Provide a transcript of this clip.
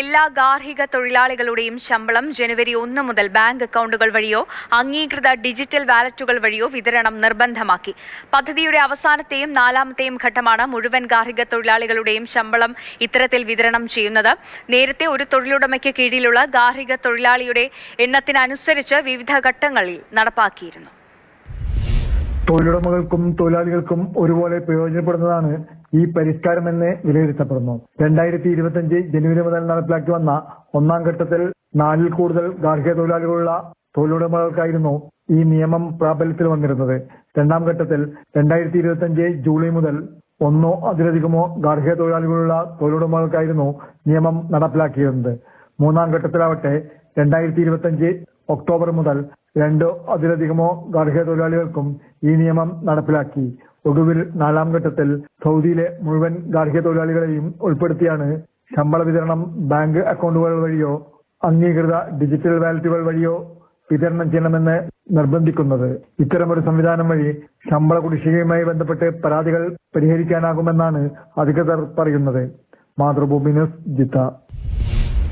എല്ലാ ഗാർഹിക തൊഴിലാളികളുടെയും ശമ്പളം ജനുവരി ഒന്ന് മുതൽ ബാങ്ക് അക്കൗണ്ടുകൾ വഴിയോ അംഗീകൃത ഡിജിറ്റൽ വാലറ്റുകൾ വഴിയോ വിതരണം നിർബന്ധമാക്കി. പദ്ധതിയുടെ അവസാനത്തെയും നാലാമത്തെയും ഘട്ടമാണ് മുഴുവൻ ഗാർഹിക തൊഴിലാളികളുടെയും ശമ്പളം ഇത്തരത്തിൽ വിതരണം ചെയ്യുന്നത്. നേരത്തെ ഒരു തൊഴിലുടമയ്ക്ക് കീഴിലുള്ള ഗാർഹിക തൊഴിലാളിയുടെ എണ്ണത്തിനനുസരിച്ച് വിവിധ ഘട്ടങ്ങളിൽ നടപ്പാക്കിയിരുന്നു. തൊഴിലുടമകൾക്കും തൊഴിലാളികൾക്കും ഒരുപോലെ പ്രയോജനപ്പെടുന്നതാണ് ഈ പരിഷ്കാരമെന്ന് വിലയിരുത്തപ്പെടുന്നു. രണ്ടായിരത്തി ഇരുപത്തിയഞ്ച് ജനുവരി മുതൽ നടപ്പിലാക്കി വന്ന ഒന്നാം ഘട്ടത്തിൽ നാലിൽ കൂടുതൽ ഗാർഹിക തൊഴിലാളികളുള്ള തൊഴിലുടമകൾക്കായിരുന്നു ഈ നിയമം പ്രാബല്യത്തിൽ വന്നിരുന്നത്. രണ്ടാം ഘട്ടത്തിൽ രണ്ടായിരത്തി ഇരുപത്തിയഞ്ച് ജൂലൈ മുതൽ ഒന്നോ അതിലധികമോ ഗാർഹിക തൊഴിലാളികളുള്ള തൊഴിലുടമകൾക്കായിരുന്നു നിയമം നടപ്പിലാക്കിയിരുന്നത്. മൂന്നാം ഘട്ടത്തിലാവട്ടെ രണ്ടായിരത്തി ഇരുപത്തിയഞ്ച് ഒക്ടോബർ മുതൽ രണ്ടോ അതിലധികമോ ഗാർഹിക തൊഴിലാളികൾക്കും ഈ നിയമം നടപ്പിലാക്കി. ഒടുവിൽ നാലാം ഘട്ടത്തിൽ സൗദിയിലെ മുഴുവൻ ഗാർഹിക തൊഴിലാളികളെയും ഉൾപ്പെടുത്തിയാണ് ശമ്പള വിതരണം ബാങ്ക് അക്കൗണ്ടുകൾ വഴിയോ അംഗീകൃത ഡിജിറ്റൽ വാലറ്റുകൾ വഴിയോ വിതരണം ചെയ്യണമെന്ന് നിർബന്ധിക്കുന്നത്. ഇത്തരമൊരു സംവിധാനം വഴി ശമ്പള കുടിശ്ശികയുമായി ബന്ധപ്പെട്ട് പരാതികൾ പരിഹരിക്കാനാകുമെന്നാണ് അധികൃതർ പറയുന്നത്. മാതൃഭൂമി ന്യൂസ് ജിത്ത.